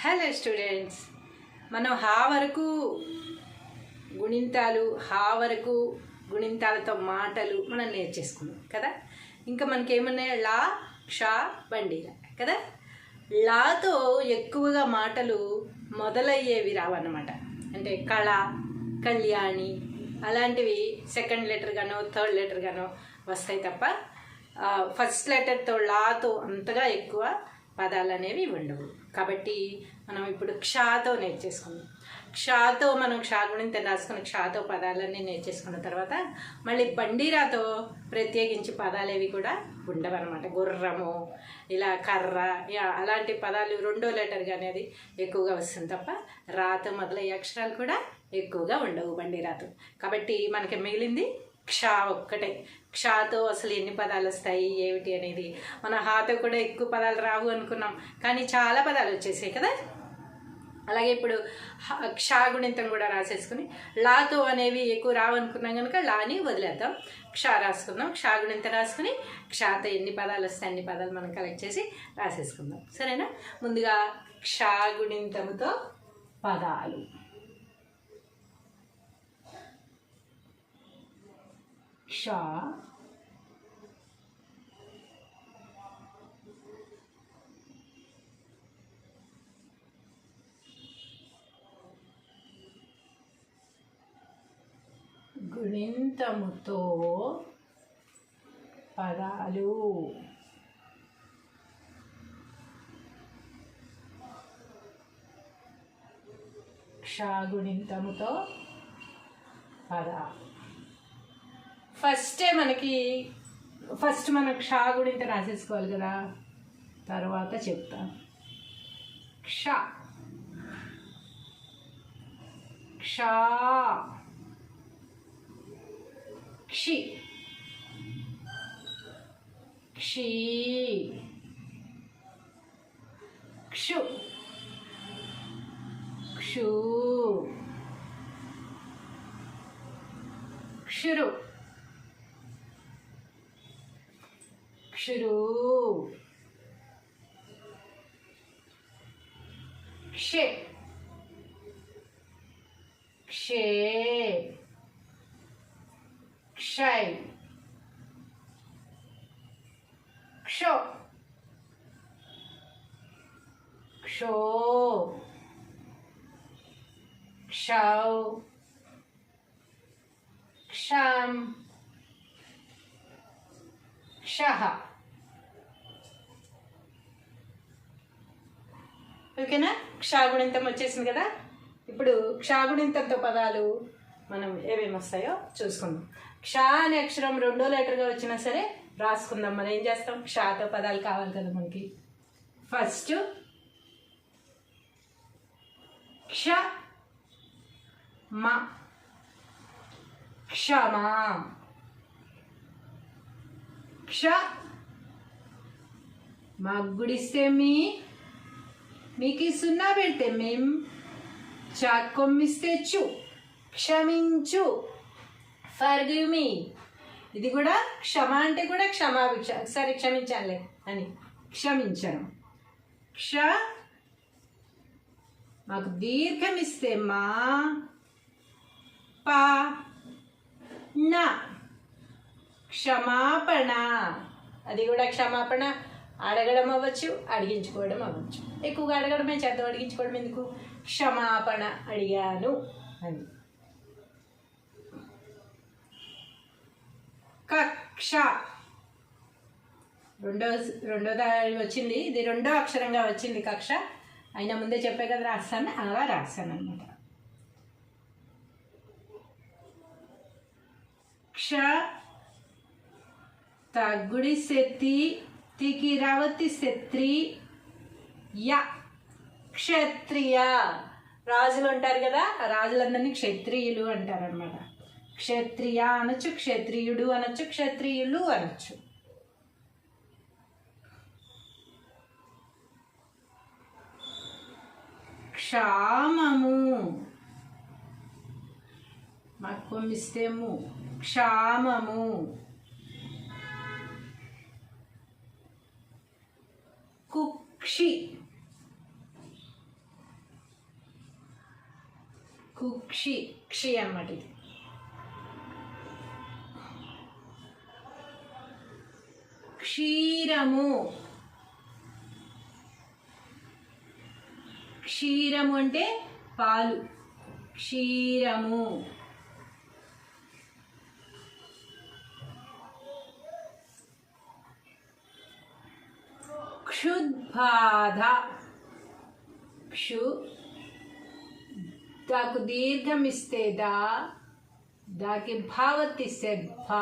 Hello students మనం హా వరకు గుణింతాలు హా వరకు గుణింతాలతో మాటలు మనం నేర్చేసుకున్నాం కదా? ఇంకా మనకేమున్నాయి? లా క్షా బండిల కదా? లాతో ఎక్కువగా మాటలు మొదలయ్యేవి రావన్నమాట. అంటే కళ కళ్యాణి అలాంటివి సెకండ్ లెటర్ గానో థర్డ్ లెటర్ గానో వస్తాయి తప్ప ఫస్ట్ లెటర్తో లాతో అంతగా ఎక్కువ పదాలు అనేవి ఉండవు. కాబట్టి మనం ఇప్పుడు క్షాతో నేర్చేసుకుందాం. క్షాతో మనం క్షా గురించి రాసుకున్న క్షాతో పదాలన్నీ నేర్చేసుకున్న తర్వాత మళ్ళీ బండీరాతో ప్రత్యేకించి పదాలేవి కూడా ఉండవన్నమాట. గుర్రము ఇలా కర్ర యా అలాంటి పదాలు రెండో లెటర్ అనేది ఎక్కువగా వస్తుంది తప్ప రాత మొదలయ్యే అక్షరాలు కూడా ఎక్కువగా ఉండవు బండీరాతో. కాబట్టి మనకి మిగిలింది క్ష ఒక్కటే. క్షాతో అసలు ఎన్ని పదాలు వస్తాయి ఏమిటి అనేది. మన హాతో కూడా ఎక్కువ పదాలు రావు అనుకున్నాం. కానీ చాలా పదాలు వచ్చేసాయి కదా. అలాగే ఇప్పుడు క్షాగుణితం కూడా రాసేసుకుని లాతో అనేవి ఎక్కువ రావనుకున్నాం కనుక లాని వదిలేద్దాం. క్షా రాసుకుందాం. క్షాగుణితం రాసుకుని క్షాతో ఎన్ని పదాలు వస్తాయి అన్ని పదాలు మనం కలెక్ట్ చేసి రాసేసుకుందాం. సరేనా? ముందుగా క్షాగుణింతముతో పదాలు. ష గుణింతముతో పదాలు. క్షాగుణింతముతో పదాలు ఫస్టే మనకి ఫస్ట్ మనం క్షా గుణింత రాసేసుకోవాలి కదా. తర్వాత చెప్తా. క్ష. క్షా. క్షి. క్షీ. క్షు. క్షు. క్షురు. క్షురు క్షే క్షే క్షై క్షో క్షో క్షౌ క్షం క్షః ఓకేనా? క్షాగుణింతం వచ్చేసింది కదా? ఇప్పుడు క్షాగుణింతంతో పదాలు మనం ఏమేమి వస్తాయో చూసుకుందాం. క్ష అనే అక్షరం రెండో లెటర్గా వచ్చినా సరే రాసుకుందాం. మనం ఏం చేస్తాం? క్షాతో పదాలు కావాలి కదా మనకి. ఫస్ట్ క్ష మ క్షమా క్ష మగ్గుడిస్తే మీ మీకు ఈ సున్నా పెడితే మేం చాకొమ్మిస్తే చు క్షమించు. ఫర్గివ్ మీ ఇది కూడా క్షమ అంటే కూడా క్షమాభిక్ష సరే క్షమించాలే. అని. క్షమించడం. క్ష మాకు దీర్ఘం ఇస్తే మా పా నా క్షమాపణ. అది కూడా క్షమాపణ. అడగడం అవ్వచ్చు అడిగించుకోవడం అవ్వచ్చు. ఎక్కువగా అడగడమే చేద్దాం అడిగించుకోవడం ఎందుకు? క్షమాపణ అడిగాను అని. కక్ష. రెండో రెండో వచ్చింది. ఇది రెండో అక్షరంగా వచ్చింది కక్ష. అయినా ముందే చెప్పే కదా రాస్తాను అలా రాస్తాను అనమాట క్ష. తగ్గుడి శక్తి తికిరవతి శత్రి య క్షత్రియ రాజులు అంటారు కదా రాజులందరినీ క్షత్రియులు అంటారనమాట క్షత్రియ అనొచ్చు క్షత్రియుడు అనొచ్చు క్షత్రియులు అనొచ్చు. క్షామము. మాకు పంపిస్తేము క్షామము. కుక్షి. కుక్షి. క్షి అన్నమాట ఇది. క్షీరము. క్షీరము అంటే పాలు. క్షీరము. క్షుద్బాధ క్షు దాకు దీర్ఘం ఇస్తే దా దాకి భావత్తిస్తే భా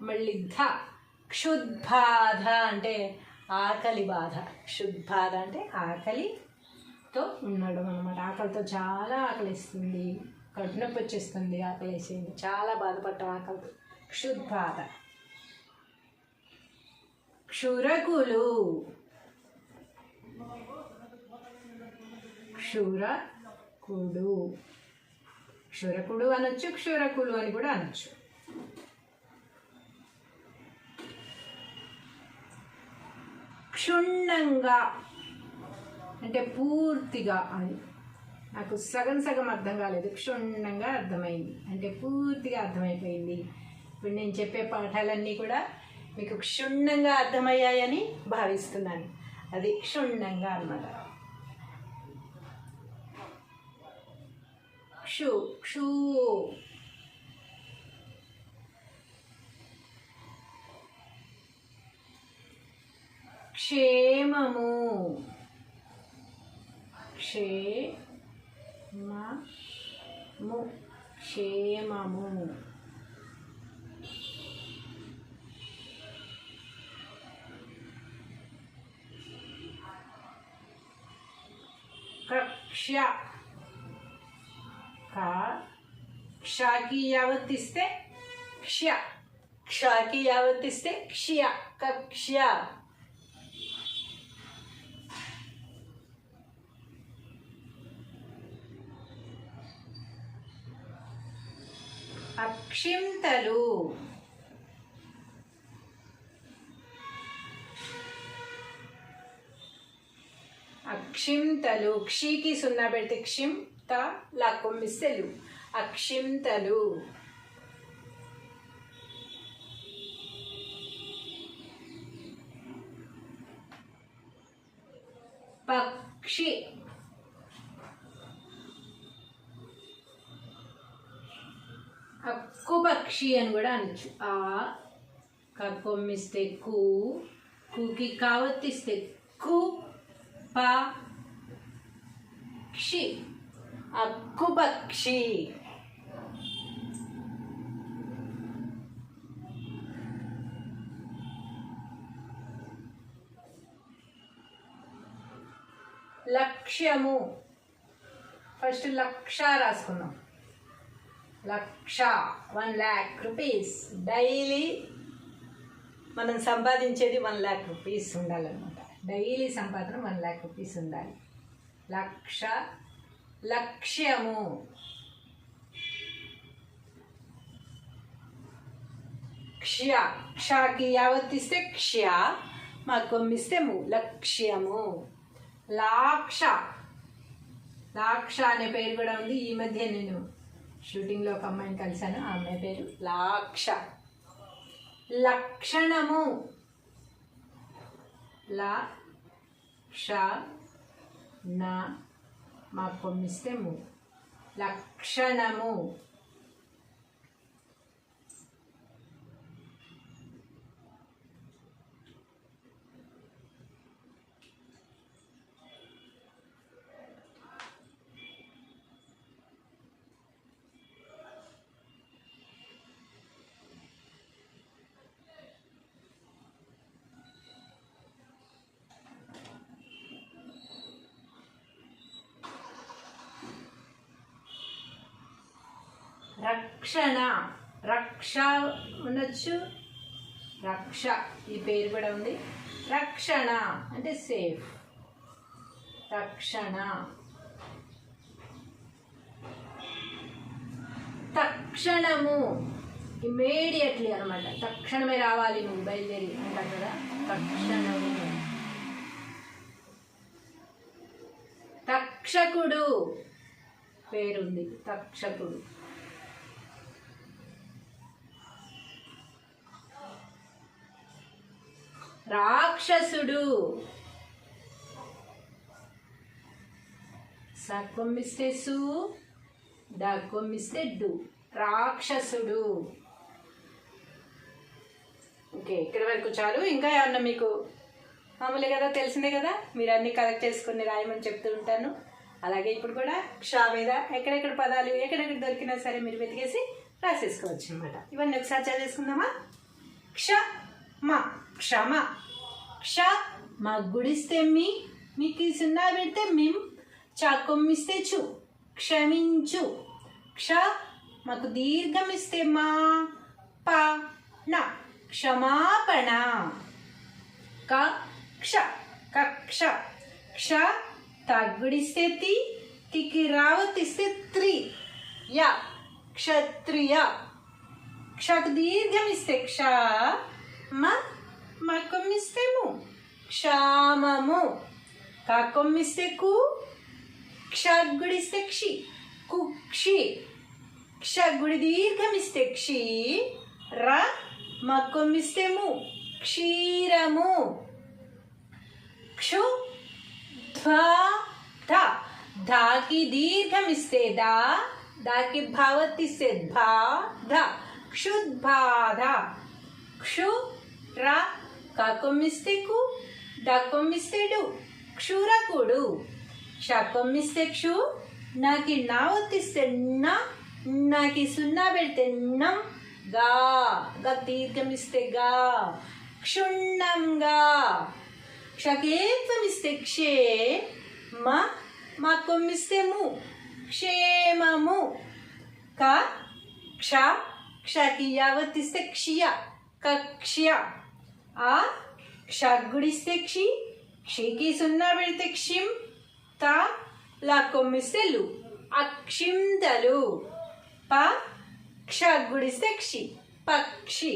మళ్ళీ ధ క్షుద్బాధ అంటే ఆకలి బాధ క్షుద్బాధ అంటే ఆకలితో ఉండడం అనమాట ఆకలితో చాలా ఆకలిస్తుంది కడుపు నొప్పి వచ్చేస్తుంది ఆకలేసింది చాలా బాధపడ్డాం ఆకలితో క్షుద్బాధ క్షురకులు క్షురకుడు క్షురకుడు అనొచ్చు క్షురకులు అని కూడా అనొచ్చు. క్షుణ్ణంగా అంటే పూర్తిగా అని నాకు సగం సగం అర్థం కాలేదు. క్షుణ్ణంగా అర్థమైంది. అంటే పూర్తిగా అర్థమైపోయింది. ఇప్పుడు నేను చెప్పే పాఠాలన్నీ కూడా మీకు క్షుణ్ణంగా అర్థమయ్యాయని భావిస్తున్నాను. అది క్షుణ్ణంగా అన్నమాట. క్షు క్షు క్షేమము క్షేమము క్షేమము కక్ష క క్షాకి యావత్తిస్తే క్ష క్షాకి యావత్తిస్తే క్ష్య కక్ష్య అక్షింతలు అక్షింతలు క్షీకి సున్నా పెడితే క్షిం త లాక్కొమ్మిస్తెలు అక్షింతలు. పక్షి. అక్కు పక్షి అని కూడా అనొచ్చు. ఆ కక్కొమ్మిస్తే కు కుకి కావత్తిస్తే కు పక్షి అక్కుపక్షి లక్ష్యము. ఫస్ట్ లక్ష రాసుకుందాం. లక్ష వన్ ల్యాక్ రూపీస్. డైలీ మనం సంపాదించేది వన్ ల్యాక్ రూపీస్ ఉండాలన్నమాట. డైలీ సంపాదన వన్ ల్యాక్ రూపీస్ ఉండాలి. లక్ష లక్ష్యము. క్ష్య క్షకి యావత్తిస్తే క్ష్య మాకు మిస్తేము లక్ష్యము. లాక్ష. లాక్ష అనే పేరు కూడా ఉంది ఈ మధ్య నేను షూటింగ్లో ఒక అమ్మాయిని కలిశాను ఆ అమ్మాయి పేరు లాక్ష. లక్షణము. లా క్ష నా మా కొమ్మిస్తే ము లక్షణము రక్షణ. రక్ష ఉండొచ్చు రక్ష ఈ పేరు కూడా ఉంది. రక్షణ అంటే సేఫ్ రక్షణ. తక్షణము. ఇమీడియట్లీ అనమాట. తక్షణమే రావాలి నువ్వు బయలుదేరి అంటారు కదా. తక్షణము. తక్షకుడు. పేరుంది. తక్షకుడు. రాక్షసుడు. సక్కొమ్మిస్తే సు డక్కొమ్మిస్తే డు రాక్షసుడు. ఓకే ఇక్కడ వరకు చాలు. ఇంకా ఏమన్నా మీకు మామూలే కదా తెలిసిందే కదా? మీరు అన్ని కలెక్ట్ చేసుకుని రాయమని చెప్తూ ఉంటాను. అలాగే ఇప్పుడు కూడా క్షా మీద ఎక్కడెక్కడ పదాలు ఎక్కడెక్కడ దొరికినా సరే మీరు వెతికేసి రాసేసుకోవచ్చు అనమాట ఇవన్నీ ఒకసారి చదివేసుకుందామా? క్ష మా క్షమ. క్ష మగ్గుడిస్తే మీ మీకు సున్నా పెడితే మిం చాకొమ్మిస్తే చు క్షమించు. క్ష మాకు దీర్ఘం ఇస్తే మా ప న క్షమాపణ. క క్ష కక్ష. క్ష తగ్గుడిస్తే తి తికి రావతిస్తే త్రి. య క్షత్రియ. క్షకు దీర్ఘం ఇస్తే క్ష. మ మకొమ్మిస్తే ము క్షామము కాకొమ్మిస్తే కు క్షగుడిస్తే క్షి కుక్షి క్షగుడి దీర్ఘం ఇస్తే క్షి ర మకొమ్మిస్తే ము క్షీరము క్షు ధ్వా ధ ధాకి దీర్ఘం ఇస్తే దా దాకి భావతిస్తే భా ధ క్షుద్బాధ క్షు రా కాకొమ్మిస్తే కు డకొమ్మిస్తే డు క్షురకుడు. షకొమ్మిస్తే క్షు నాకి నా ఒత్తిస్తే నా నాకి సున్నా పెడితే నం గా గా దీర్ఘం ఇస్తే గా క్షుణ్ణంగా. క్షకేత్వమిస్తే క్షే మా మా కొమ్మిస్తే ము క్షేమము. క క్ష క్షకి యావత్తిస్తే క్షియ కక్ష్య. ఆ? క్షగుడిస్తే క్షి క్షికి సున్నా పెడితే క్షిం త లా కొమ్మిస్తే లు అక్షింతలు ప క్షగుడిస్తే క్షి పక్షి.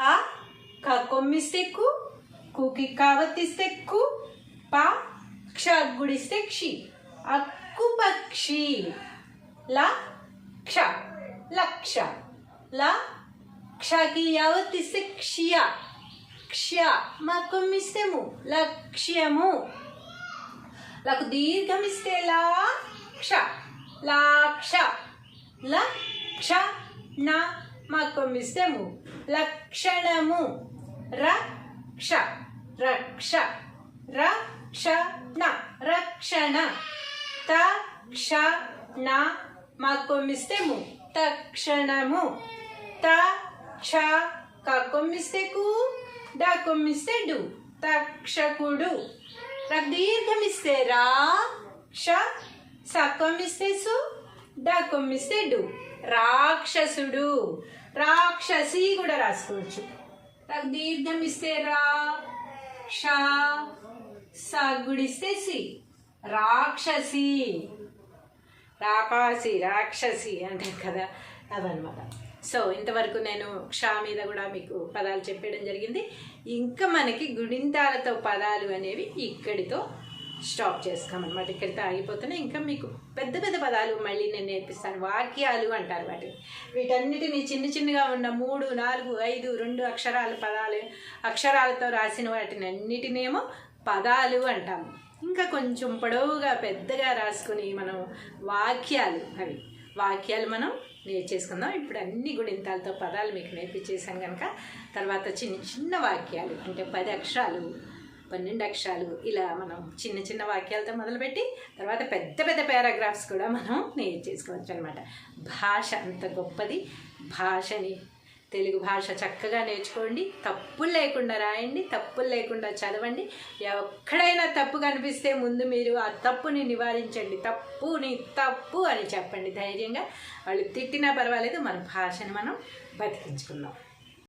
ఆ క కొమ్మిస్తే కు కుకి కావత్తిస్తే కు ప క్షగుడిస్తే క్షి అక్కు పక్షి ల క్ష లక్ష. ల క్షకి యావత్తిస్తే క్షియా క్ష్య మా కొమ్మిస్తే ము లక్ష్యము లకు దీర్ఘం ఇస్తే లా క్ష లాక్ష ల క్ష న మా కొమ్మిస్తే ము లక్షణము ర క్ష రక్ష ర క్ష న రక్షణ త క్ష న మా కొమ్మిస్తే ము తక్షణము త క్ష క కొమ్మిస్తే కు డాకుమిస్తే డు తక్షకుడు. దీర్ఘమిస్తే రా క్ష సకమిస్తే సు డ డు రాక్షసుడు. రాక్షసి కూడా రాసుకోవచ్చు. ర దీర్ఘమిస్తే రా క్ష సగుడిస్తే సి రాక్షసి. రాకాసి రాక్షసి అంటే కదా అదనమాట సో ఇంతవరకు నేను క్షా మీద కూడా మీకు పదాలు చెప్పేయడం జరిగింది. ఇంకా మనకి గుడింతాలతో పదాలు అనేవి ఇక్కడితో స్టాప్ చేస్తామన్నమాట. ఇక్కడితో ఆగిపోతున్నాయి. ఇంకా మీకు పెద్ద పెద్ద పదాలు మళ్ళీ నేను నేర్పిస్తాను. వాక్యాలు అంటారు వాటిని. వీటన్నిటిని చిన్న చిన్నగా ఉన్న మూడు నాలుగు ఐదు రెండు అక్షరాల పదాలు అక్షరాలతో రాసిన వాటిని అన్నిటినేమో పదాలు అంటాము. ఇంకా కొంచెం పొడవుగా పెద్దగా రాసుకుని మనం వాక్యాలు అవి. వాక్యాలు మనం చేసుకుందాం. ఇప్పుడు అన్ని గుణింతాలతో పదాలు మీకు నేర్పించేసాం కనుక తర్వాత చిన్న చిన్న వాక్యాలు అంటే పది అక్షరాలు పన్నెండు అక్షరాలు ఇలా మనం చిన్న చిన్న వాక్యాలతో మొదలుపెట్టి తర్వాత పెద్ద పెద్ద పారాగ్రాఫ్స్ కూడా మనం నేర్చేసుకోవచ్చు అనమాట భాష అంత గొప్పది. భాషని తెలుగు భాష చక్కగా నేర్చుకోండి. తప్పులు లేకుండా రాయండి తప్పులు లేకుండా చదవండి. ఎక్కడైనా తప్పు కనిపిస్తే ముందు మీరు ఆ తప్పుని నివారించండి. తప్పుని తప్పు అని చెప్పండి. ధైర్యంగా వాళ్ళు తిట్టినా పర్వాలేదు మన భాషని మనం బతికించుకుందాం